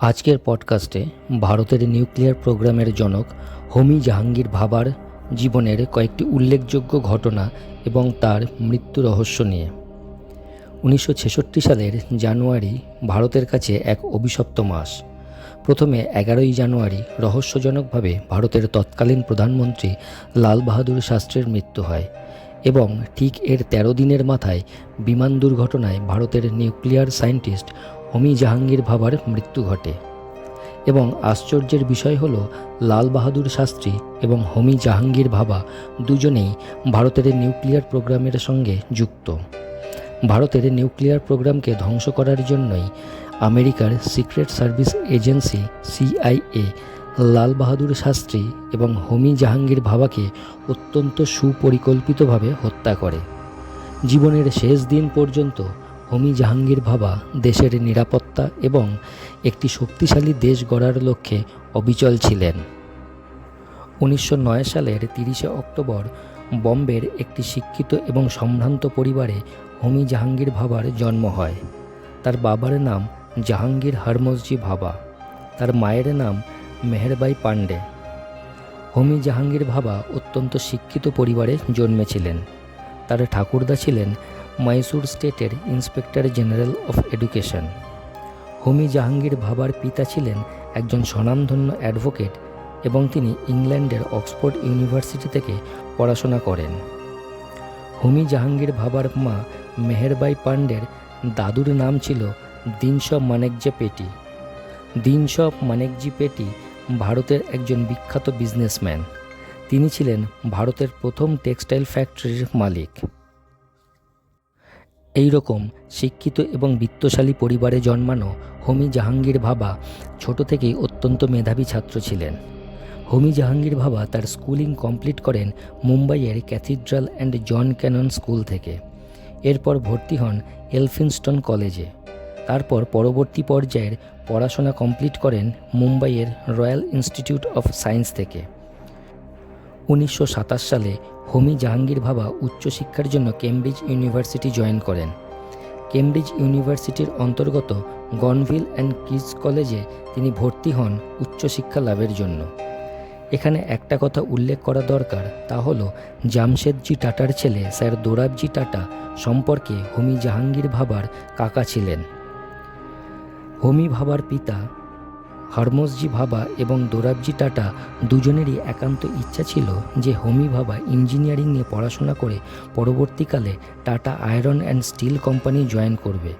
আজকের পডকাস্টে ভারতের নিউক্লিয়ার প্রোগ্রামের জনক হোমি জাহাঙ্গীর ভাবার জীবনের কয়েকটি উল্লেখযোগ্য ঘটনা এবং তার মৃত্যু রহস্য নিয়ে। উনিশশো ছেষট্টি সালের জানুয়ারি ভারতের কাছে এক অভিশপ্ত মাস। প্রথমে এগারোই জানুয়ারি রহস্যজনকভাবে ভারতের তৎকালীন প্রধানমন্ত্রী লাল বাহাদুর শাস্ত্রীর মৃত্যু হয় এবং ঠিক এর তেরো দিনের মাথায় বিমান দুর্ঘটনায় ভারতের নিউক্লিয়ার সায়েন্টিস্ট হোমি জাহাঙ্গীর ভাবার মৃত্যু ঘটে। এবং আশ্চর্যের বিষয় হল, লাল বাহাদুর শাস্ত্রী এবং হোমি জাহাঙ্গীর ভাবা দুজনেই ভারতের নিউক্লিয়ার প্রোগ্রামের সঙ্গে যুক্ত। ভারতের নিউক্লিয়ার প্রোগ্রামকে ধ্বংস করার জন্যই আমেরিকার secret service agency CIA, Lal Bahadur Shastri এবং হোমি জাহাঙ্গীর ভাবাকে অত্যন্ত সুপরিকল্পিতভাবে হত্যা করে। জীবনের শেষ দিন পর্যন্ত হোমি জাহাঙ্গীর ভাবা দেশের নিরাপত্তা এবং একটি শক্তিশালী দেশ গড়ার লক্ষ্যে অবিচল ছিলেন। উনিশশো নয় সালের তিরিশে অক্টোবর বম্বের একটি শিক্ষিত এবং সম্ভ্রান্ত পরিবারে হোমি জাহাঙ্গীর ভাবার জন্ম হয়। তার বাবার নাম জাহাঙ্গীর হরমোজজি ভাবা, তার মায়ের নাম মেহেরবাই পান্ডে হোমি জাহাঙ্গীর ভাবা অত্যন্ত শিক্ষিত পরিবারে জন্মেছিলেন। তার ঠাকুরদা ছিলেন মাইসুর স্টেটের inspector general of education. Homi Jahangir ভাবার পিতা ছিলেন একজন স্বনামধন্য অ্যাডভোকেট এবং তিনি ইংল্যান্ডের অক্সফোর্ড ইউনিভার্সিটি থেকে পড়াশোনা করেন। হোমি জাহাঙ্গীর ভাবার মা মেহেরবাই পান্ডের দাদুর নাম ছিল দিনসব মানেকজে পেটি। দিনসব মানেকজি পেটি ভারতের একজন বিখ্যাত বিজনেসম্যান। তিনি ছিলেন ভারতের প্রথম টেক্সটাইল ফ্যাক্টরির মালিক। এই রকম শিক্ষিত এবং বিত্তশালী পরিবারে জন্মানো হোমি জাহাঙ্গীর ভাবা ছোট থেকেই অত্যন্ত মেধাবী ছাত্র ছিলেন। হোমি জাহাঙ্গীর ভাবা তার স্কুলিং কমপ্লিট করেন মুম্বাইয়ের cathedral and John Connon school থেকে। এরপর ভর্তি হন এলফিনস্টন কলেজে। তারপর পরবর্তী পর্যায়ের পড়াশোনা কমপ্লিট করেন মুম্বাইয়ের রয়্যাল ইনস্টিটিউট অফ সায়েন্স থেকে। উনিশশো সাতাশ সালে হোমি জাহাঙ্গীর ভাবা উচ্চশিক্ষার জন্য কেমব্রিজ ইউনিভার্সিটি জয়েন করেন। কেমব্রিজ ইউনিভার্সিটির অন্তর্গত গনভিল অ্যান্ড কিজ কলেজে তিনি ভর্তি হন উচ্চশিক্ষা লাভের জন্য। এখানে একটা কথা উল্লেখ করা দরকার, তা হল জামশেদজি টাটার ছেলে স্যার দোরাবজি টাটা সম্পর্কে হোমি জাহাঙ্গীর ভাবার কাকা ছিলেন। হোমি ভাবার পিতা হরমোজজি ভাবা এবং দোরাবজি টাটা দুজনেরই একান্ত ইচ্ছা ছিল যে হোমি ভাবা ইঞ্জিনিয়ারিং নিয়ে পড়াশোনা করে পরবর্তীকালে Tata iron and steel company join করবে।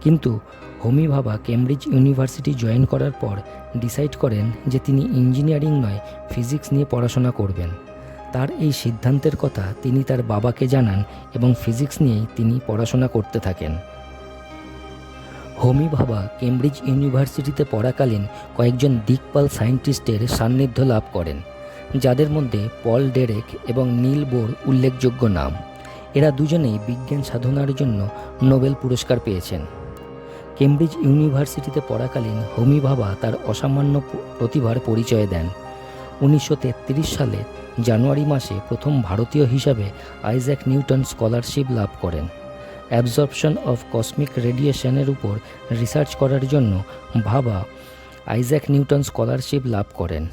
কিন্তু হোমি ভাবা কেমব্রিজ ইউনিভার্সিটি জয়েন করার পর ডিসাইড করেন যে তিনি ইঞ্জিনিয়ারিং নয়, ফিজিক্স নিয়ে পড়াশোনা করবেন। তার এই সিদ্ধান্তের কথা তিনি তার বাবাকে জানান এবং ফিজিক্স নিয়েই তিনি পড়াশোনা করতে থাকেন। হোমি ভাবা কেমব্রিজ ইউনিভার্সিটিতে পড়াকালীন কয়েকজন দিকপাল সায়েন্টিস্টের সান্নিধ্য লাভ করেন, যাদের মধ্যে পল ডেরেক এবং নীল বোর উল্লেখযোগ্য নাম। এরা দুজনেই বিজ্ঞান সাধনার জন্য নোবেল পুরস্কার পেয়েছেন। কেমব্রিজ ইউনিভার্সিটিতে পড়াকালীন হোমি ভাবা তার অসামান্য প্রতিভার পরিচয় দেন। উনিশশো তেত্রিশ সালে জানুয়ারি মাসে প্রথম ভারতীয় হিসাবে আইজ্যাক নিউটন স্কলারশিপ লাভ করেন। অ্যাবজর্পশন অফ কসমিক রেডিয়েশনের উপর রিসার্চ করার জন্য ভাবা আইজ্যাক নিউটন স্কলারশিপ লাভ করেন।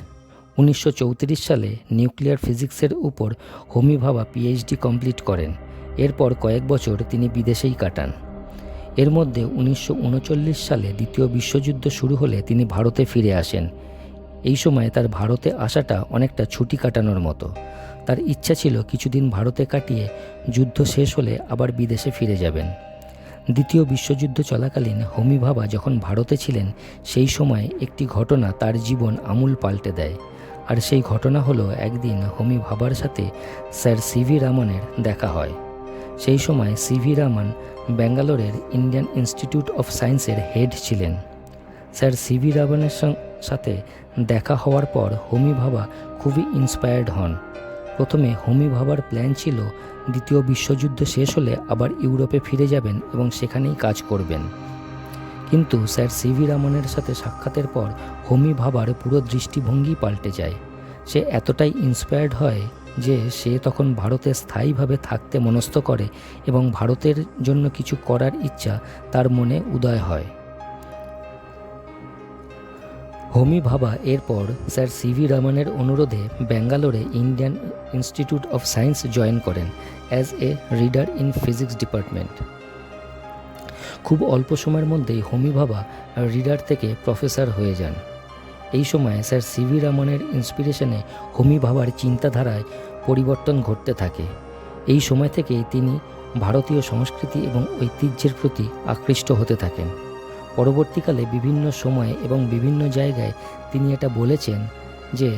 উনিশশো চৌত্রিশ সালে নিউক্লিয়ার ফিজিক্সের উপর হোমি ভাবা পিএইচডি কমপ্লিট করেন। এরপর কয়েক বছর তিনি বিদেশেই কাটান। এর মধ্যে উনিশশো উনচল্লিশ সালে দ্বিতীয় বিশ্বযুদ্ধ শুরু হলে তিনি ভারতে ফিরে আসেন। এই সময় তার ভারতে আসাটা অনেকটা ছুটি কাটানোর মতো। তার ইচ্ছা ছিল কিছুদিন ভারতে কাটিয়ে যুদ্ধ শেষ হলে আবার বিদেশে ফিরে যাবেন। দ্বিতীয় বিশ্বযুদ্ধ চলাকালীন হোমি ভাবা যখন ভারতে ছিলেন, সেই সময় একটি ঘটনা তার জীবন আমূল পাল্টে দেয়। আর সেই ঘটনা হলো একদিন হোমি ভাবার সাথে স্যার সিভি রামনের দেখা হয়। সেই সময় সিভি রামন ব্যাঙ্গালোরের ইন্ডিয়ান ইনস্টিটিউট অফ সায়েন্সের হেড ছিলেন। স্যার সিভি রামনের সাথে দেখা হওয়ার পর হোমি ভাবা খুবই ইন্সপায়ার্ড হন। প্রথমে হোমি ভাবার প্ল্যান ছিল দ্বিতীয় বিশ্বযুদ্ধ শেষ হলে আবার ইউরোপে ফিরে যাবেন এবং সেখানেই কাজ করবেন। কিন্তু স্যার সিভি রামনের সাথে সাক্ষাতের পর হোমি ভাবার পুরো দৃষ্টিভঙ্গি পাল্টে যায়। সে এতটাই ইন্সপায়ার্ড হয় যে সে তখন ভারতে স্থায়ীভাবে থাকতে মনস্থ করে এবং ভারতের জন্য কিছু করার ইচ্ছা তার মনে উদয় হয়। হোমি ভাবা এরপর স্যার সিভি রামানের অনুরোধে ব্যাঙ্গালোরে Indian institute of science join করেন as a reader in physics department. খুব অল্প সময়ের মধ্যেই হোমি ভাবা রিডার থেকে প্রফেসর হয়ে যান। এই সময় স্যার সিভি রামনের ইন্সপিরেশনে হোমি ভাবার চিন্তাধারায় পরিবর্তন ঘটতে থাকে। এই সময় থেকেই তিনি ভারতীয় সংস্কৃতি এবং ঐতিহ্যের প্রতি আকৃষ্ট হতে থাকেন। পরবর্তীকালে বিভিন্ন সময়ে এবং বিভিন্ন জায়গায় তিনি এটা বলেছেন যে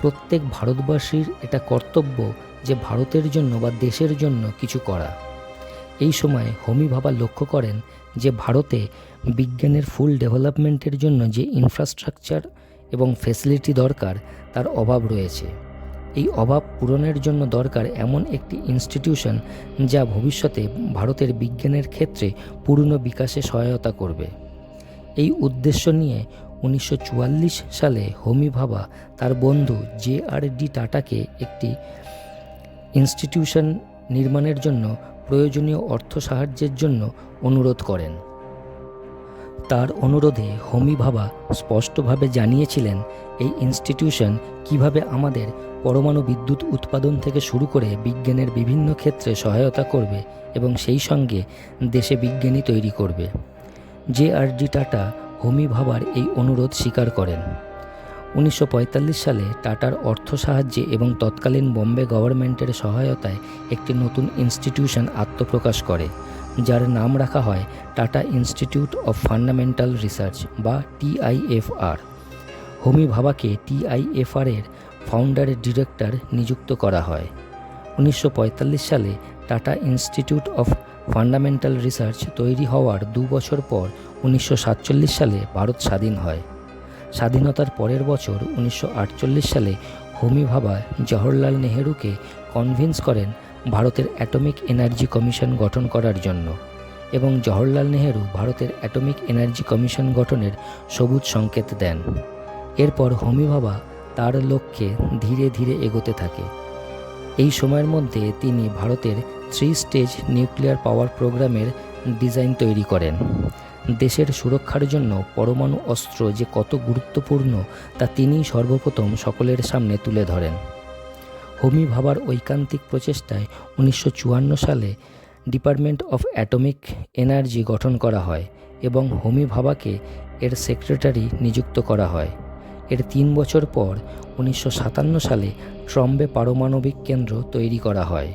প্রত্যেক ভারতবাসীর এটা কর্তব্য যে ভারতের জন্য বা দেশের জন্য কিছু করা। এই সময় হোমি ভাবা লক্ষ্য করেন যে ভারতে বিজ্ঞানের ফুল ডেভেলপমেন্টের জন্য যে ইনফ্রাস্ট্রাকচার এবং ফেসিলিটি দরকার, তার অভাব রয়েছে। এই অভাব পূরণের জন্য দরকার এমন একটি ইনস্টিটিউশন যা ভবিষ্যতে ভারতের বিজ্ঞানের ক্ষেত্রে পূর্ণ বিকাশে সহায়তা করবে। এই উদ্দেশ্য নিয়ে উনিশশো চুয়াল্লিশ সালে হোমি ভাবা তার বন্ধু জে আর ডি টাটাকে একটি ইনস্টিটিউশন নির্মাণের জন্য প্রয়োজনীয় অর্থ সাহায্যের জন্য অনুরোধ করেন। তার অনুরোধে হোমি ভাবা স্পষ্টভাবে জানিয়েছিলেন, এই ইনস্টিটিউশন কীভাবে আমাদের পরমাণু বিদ্যুৎ উৎপাদন থেকে শুরু করে বিজ্ঞানের বিভিন্ন ক্ষেত্রে সহায়তা করবে এবং সেই সঙ্গে দেশে বিজ্ঞানী তৈরি করবে। J R D Tata Homi ভাবার এই অনুরোধ স্বীকার করেন। উনিশশো পঁয়তাল্লিশ সালে টাটার অর্থ সাহায্যে এবং তৎকালীন বম্বে গভর্নমেন্টের সহায়তায় একটি নতুন ইনস্টিটিউশন আত্মপ্রকাশ করে, যার নাম রাখা হয় Tata institute of fundamental research বা টিআইএফআর। হোমি ভাবাকে টিআইএফআর এর ফাউন্ডার ডিরেক্টর নিযুক্ত করা হয়। উনিশশো পঁয়তাল্লিশ সালে Tata institute of fundamental research তৈরি হওয়ার দু বছর পর উনিশশো সাতচল্লিশ সালে ভারত স্বাধীন হয়। স্বাধীনতার পরের বছর উনিশশো আটচল্লিশ সালে হোমি ভাবা জওহরলাল নেহেরুকে কনভিন্স করেন ভারতের অ্যাটমিক এনার্জি কমিশন গঠন করার জন্য এবং জওহরলাল নেহেরু ভারতের অ্যাটমিক এনার্জি কমিশন গঠনের সবুজ সংকেত দেন। এরপর হোমি ভাবা তার লক্ষ্যে ধীরে ধীরে এগোতে থাকে। এই সময়ের মধ্যে তিনি ভারতের থ্রি স্টেজ নিউক্লিয়ার পাওয়ার প্রোগ্রামের ডিজাইন তৈরি করেন। দেশের সুরক্ষার জন্য পরমাণু অস্ত্র যে কত গুরুত্বপূর্ণ, তা তিনিই সর্বপ্রথম সকলের সামনে তুলে ধরেন। হোমি ভাবার ঐকান্তিক প্রচেষ্টায় উনিশশো চুয়ান্ন সালে ডিপার্টমেন্ট অফ অ্যাটমিক এনার্জি গঠন করা হয় এবং হোমি ভাবাকে এর সেক্রেটারি নিযুক্ত করা হয়। এর তিন বছর পর উনিশশো সাতান্ন সালে ট্রম্বে পারমাণবিক কেন্দ্র তৈরি করা হয়।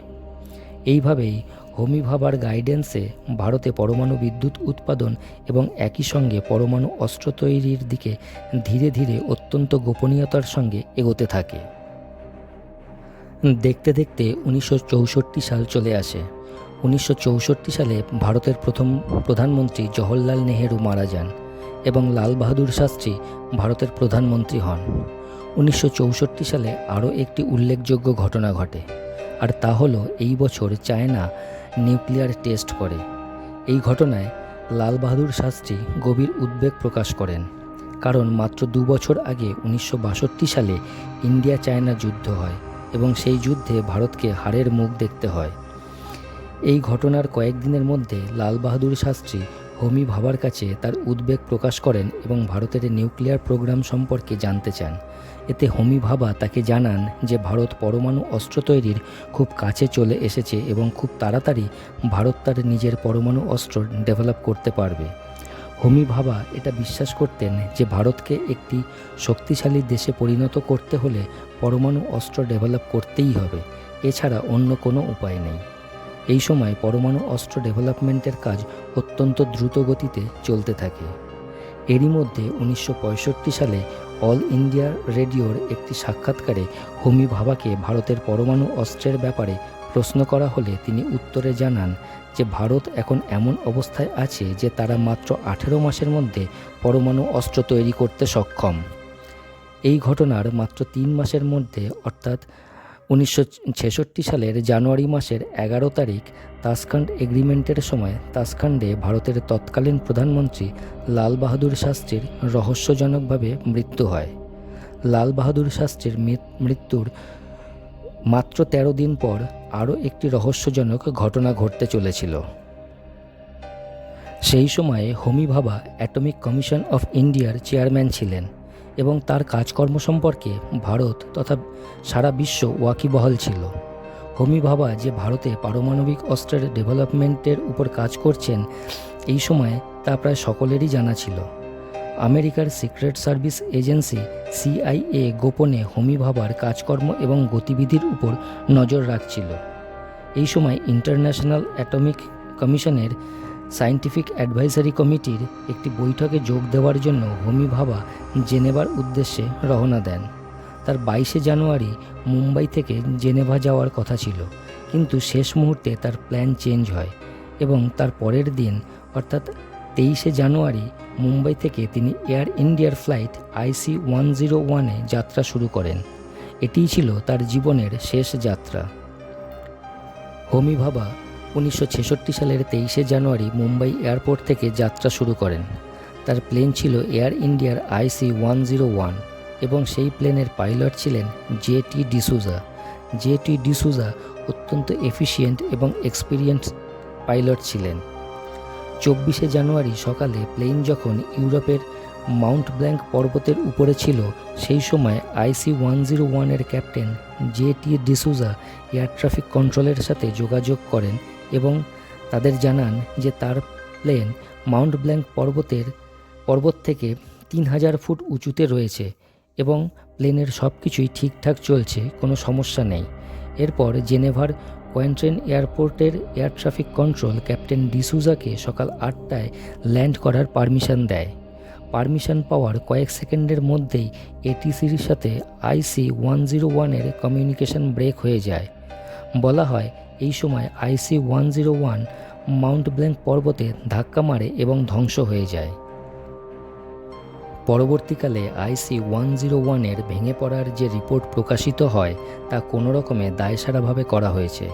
এইভাবেই হোমি ভাবার গাইডেন্সে ভারতে পরমাণু বিদ্যুৎ উৎপাদন এবং একই সঙ্গে পরমাণু অস্ত্র তৈরির দিকে ধীরে ধীরে অত্যন্ত গোপনীয়তার সঙ্গে এগোতে থাকে। দেখতে দেখতে উনিশশো চৌষট্টি সাল চলে আসে। উনিশশো চৌষট্টি সালে ভারতের প্রথম প্রধানমন্ত্রী জওহরলাল নেহেরু মারা যান এবং লাল বাহাদুর শাস্ত্রী ভারতের প্রধানমন্ত্রী হন। উনিশশো চৌষট্টি সালে আরও একটি উল্লেখযোগ্য ঘটনা ঘটে। আর তা হলো এই বছর চায়না নিউক্লিয়ার টেস্ট করে। এই ঘটনায় লাল বাহাদুর শাস্ত্রী গভীর উদ্বেগ প্রকাশ করেন, কারণ মাত্র দু বছর আগে উনিশশো বাষট্টি সালে ইন্ডিয়া চায়না যুদ্ধ হয় এবং সেই যুদ্ধে ভারতকে হারের মুখ দেখতে হয়। এই ঘটনার কয়েকদিনের মধ্যে লাল বাহাদুর শাস্ত্রী হোমি ভাবার কাছে তার উদ্বেগ প্রকাশ করেন এবং ভারতের নিউক্লিয়ার প্রোগ্রাম সম্পর্কে জানতে চান। এতে হোমি ভাবা তাকে জানান যে ভারত পরমাণু অস্ত্র তৈরির খুব কাছে চলে এসেছে এবং খুব তাড়াতাড়ি ভারত তার নিজের পরমাণু অস্ত্র ডেভেলপ করতে পারবে। হোমি ভাবা এটা বিশ্বাস করতেন যে ভারতকে একটি শক্তিশালী দেশে পরিণত করতে হলে পরমাণু অস্ত্র ডেভেলপ করতেই হবে। এছাড়া অন্য কোনো উপায় নেই। এই সময় পরমাণু অস্ত্র ডেভেলপমেন্টের কাজ অত্যন্ত দ্রুত গতিতে চলতে থাকে। এরই মধ্যে উনিশশো পঁয়ষট্টি সালে অল ইন্ডিয়া রেডিওর একটি সাক্ষাৎকারে হোমি ভাবাকে ভারতের পরমাণু অস্ত্রের ব্যাপারে প্রশ্ন করা হলে তিনি উত্তরে জানান যে, ভারত এখন এমন অবস্থায় আছে যে তারা মাত্র আঠেরো মাসের মধ্যে পরমাণু অস্ত্র তৈরি করতে সক্ষম। এই ঘটনার মাত্র তিন মাসের মধ্যে অর্থাৎ উনিশশো ছেষট্টি সালের জানুয়ারি মাসের এগারো তারিখ তাসখান্ড এগ্রিমেন্টের সময় তাসখান্ডে ভারতের তৎকালীন প্রধানমন্ত্রী লাল বাহাদুর শাস্ত্রীর রহস্যজনকভাবে মৃত্যু হয়। লাল বাহাদুর শাস্ত্রীর মৃত্যুর মাত্র ১৩ দিন পর আরও একটি রহস্যজনক ঘটনা ঘটতে চলেছিল। সেই সময়ে Homi Bhabha atomic commission of ইন্ডিয়ার চেয়ারম্যান ছিলেন। এবং তার কাজকর্ম সম্পর্কে ভারত তথা সারা বিশ্ব ওয়াকিবহাল ছিল। হোমি ভাবা যে ভারতে পারমাণবিক অস্ত্রের ডেভেলপমেন্টের উপর কাজ করছেন এই সময় তা প্রায় সকলেরই জানা ছিল। আমেরিকার সিক্রেট সার্ভিস এজেন্সি সিআইএ গোপনে হোমি ভাবার কাজকর্ম এবং গতিবিধির উপর নজর রাখছিল। এই সময় ইন্টারন্যাশনাল অ্যাটমিক কমিশনের সায়েন্টিফিক অ্যাডভাইজারি কমিটির একটি বৈঠকে যোগ দেওয়ার জন্য হোমি ভাবা জেনেভার উদ্দেশ্যে রওনা দেন। তার বাইশে জানুয়ারি মুম্বাই থেকে জেনেভা যাওয়ার কথা ছিল, কিন্তু শেষ মুহূর্তে তার প্ল্যান চেঞ্জ হয় এবং তার পরের দিন, অর্থাৎ তেইশে জানুয়ারি, মুম্বাই থেকে তিনি এয়ার ইন্ডিয়ার ফ্লাইট আইসি ওয়ান জিরো ওয়ানে যাত্রা শুরু করেন। এটিই ছিল তার জীবনের শেষ যাত্রা। হোমি ভাবা উনিশশো ছেষট্টি সালের তেইশে জানুয়ারি মুম্বাই এয়ারপোর্ট থেকে যাত্রা শুরু করেন। তার প্লেন ছিল এয়ার ইন্ডিয়ার আইসি ওয়ান জিরো ওয়ান এবং সেই প্লেনের পাইলট ছিলেন J T D'Souza. J T D'Souza অত্যন্ত এফিসিয়েন্ট এবং এক্সপিরিয়েন্স পাইলট ছিলেন। চব্বিশে জানুয়ারি সকালে প্লেন যখন ইউরোপের মাউন্ট ব্ল্যাঙ্ক পর্বতের উপরে ছিল, সেই সময় আইসি ওয়ান জিরো ওয়ানের captain J T D'Souza air traffic কন্ট্রোলের সাথে যোগাযোগ করেন এবং তাদের জানান যে তার প্লেন মাউন্ট ব্ল্যাঙ্ক পর্বতের পর্বত থেকে তিন হাজার ফুট উঁচুতে রয়েছে এবং প্লেনের সব কিছুই ঠিকঠাক চলছে, কোনো সমস্যা নেই। এরপর জেনেভার কোয়েন্ট্রেন এয়ারপোর্টের এয়ার ট্রাফিক কন্ট্রোল ক্যাপ্টেন ডিসুজাকে সকাল আটটায় ল্যান্ড করার পারমিশন দেয়। পারমিশন পাওয়ার কয়েক সেকেন্ডের মধ্যেই এটিসির সাথে আইসি ওয়ান জিরো ওয়ানের কমিউনিকেশন ব্রেক হয়ে যায়। বলা হয় এই সময় IC one zero one Mount Blanc পর্বতে ধাক্কা মারে এবং ধ্বংস হয়ে যায়। পরবর্তীকালে আইসি ওয়ান জিরো ওয়ানের ভেঙে পড়ার যে রিপোর্ট প্রকাশিত হয়, তা কোনো রকমে দায়সারাভাবে করা হয়েছে।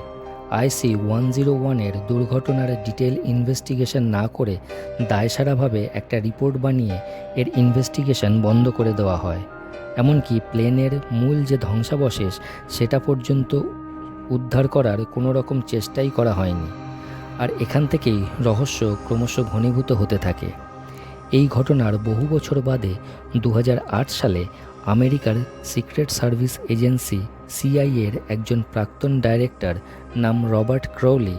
আইসি ওয়ান জিরো ওয়ানের দুর্ঘটনার ডিটেল ইনভেস্টিগেশন না করে দায়সারাভাবে একটা রিপোর্ট বানিয়ে এর ইনভেস্টিগেশন বন্ধ করে দেওয়া হয়। এমনকি প্লেনের মূল যে ধ্বংসাবশেষ, সেটা পর্যন্ত উদ্ধার করার কোনো রকম চেষ্টাই করা হয়নি। আর এখান থেকেই রহস্য ক্রমশ ঘনীভূত হতে থাকে। এই ঘটনার বহু বছর বাদে দু হাজার আট সালে আমেরিকার সিক্রেট সার্ভিস এজেন্সি সিআইএর একজন প্রাক্তন ডাইরেক্টর নাম রবার্ট ক্রৌলি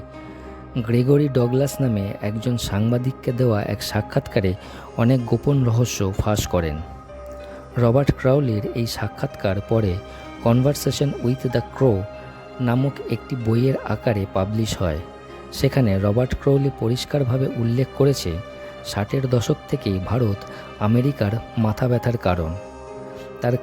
গ্রেগরি ডগলাস নামে একজন সাংবাদিককে দেওয়া এক সাক্ষাৎকারে অনেক গোপন রহস্য ফাঁস করেন। রবার্ট ক্রাউলির এই সাক্ষাৎকার পরে কনভারসেশন উইথ দ্য ক্রো নামক একটি বইয়ের আকারে পাবলিশ হয়। সেখানে রবার্ট ক্রৌলি পরিষ্কারভাবে উল্লেখ করেছে, ষাটের দশক থেকেই ভারত আমেরিকার মাথা ব্যথার কারণ। তার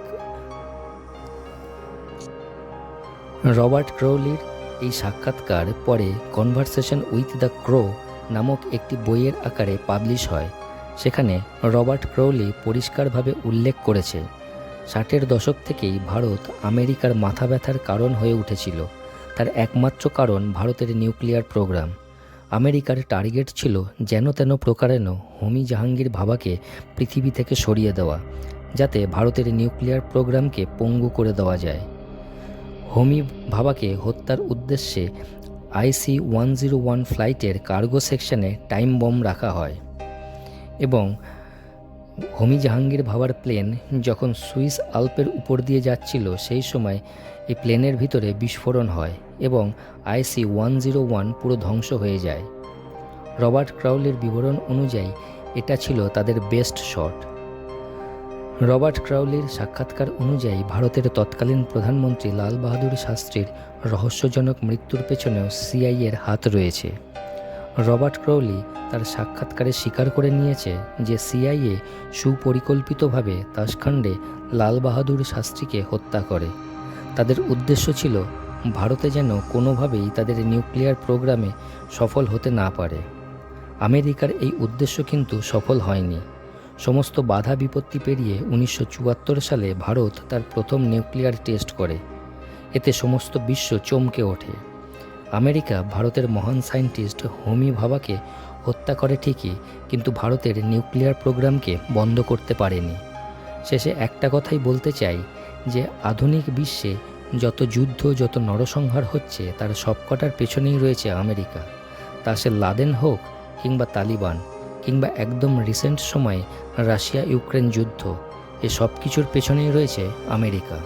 রবার্ট ক্রৌলির এই সাক্ষাৎকার পরে কনভারসেশন উইথ দ্য ক্রো নামক একটি বইয়ের আকারে পাবলিশ হয়। সেখানে রবার্ট ক্রৌলি পরিষ্কারভাবে উল্লেখ করেছে ষাটের দশক থেকেই ভারত আমেরিকার মাথা ব্যথার কারণ হয়ে উঠেছিল। তার একমাত্র কারণ ভারতের নিউক্লিয়ার প্রোগ্রাম। আমেরিকার টার্গেট ছিল যেন তেন প্রকারেণ হোমি জাহাঙ্গীর ভাবাকে পৃথিবী থেকে সরিয়ে দেওয়া, যাতে ভারতের নিউক্লিয়ার প্রোগ্রামকে পঙ্গু করে দেওয়া যায়। হোমি ভাবাকে হত্যার উদ্দেশ্যে আইসি ওয়ান জিরো ওয়ান ফ্লাইটের কার্গো সেকশনে টাইম বম রাখা হয় এবং হোমি জাহাঙ্গীর ভাবার প্লেন যখন সুইস আলপের উপর দিয়ে যাচ্ছিল, সেই সময় এই প্লেনের ভিতরে বিস্ফোরণ হয় এবং আইসি ওয়ান জিরো ওয়ান পুরো ধ্বংস হয়ে যায়। রবার্ট ক্রাউলের বিবরণ অনুযায়ী, এটা ছিল তাদের বেস্ট শট। রবার্ট ক্রাউলির সাক্ষাৎকার অনুযায়ী, ভারতের তৎকালীন প্রধানমন্ত্রী লাল বাহাদুর শাস্ত্রীর রহস্যজনক মৃত্যুর পেছনেও সিআইএর হাত রয়েছে। রবার্ট ক্রাউলি তার সাক্ষাৎকারে স্বীকার করে নিয়েছে যে সিআইএ সুপরিকল্পিতভাবে তাসখণ্ডে লাল বাহাদুর শাস্ত্রীকে হত্যা করে। তাদের উদ্দেশ্য ছিল, ভারতে যেন কোনোভাবেই তাদের নিউক্লিয়ার প্রোগ্রামে সফল হতে না পারে। আমেরিকার এই উদ্দেশ্য কিন্তু সফল হয়নি। সমস্ত বাধা বিপত্তি পেরিয়ে উনিশশো চুয়াত্তর সালে ভারত তার প্রথম নিউক্লিয়ার টেস্ট করে। এতে সমস্ত বিশ্ব চমকে ওঠে। আমেরিকা ভারতের মহান সায়েন্টিস্ট হোমি ভাবাকে হত্যা করে ঠিকই, কিন্তু ভারতের নিউক্লিয়ার প্রোগ্রামকে বন্ধ করতে পারেনি। শেষে একটা কথাই বলতে চাই, যে আধুনিক বিশ্বে যত যুদ্ধ, যত নরসংহার হচ্ছে, তার সবকটার পেছনেই রয়েছে আমেরিকা। তা সে লাদেন হোক কিংবা তালিবান, কিংবা একদম রিসেন্ট সময়ে রাশিয়া ইউক্রেন যুদ্ধ, এ সব কিছুর পেছনেই রয়েছে আমেরিকা।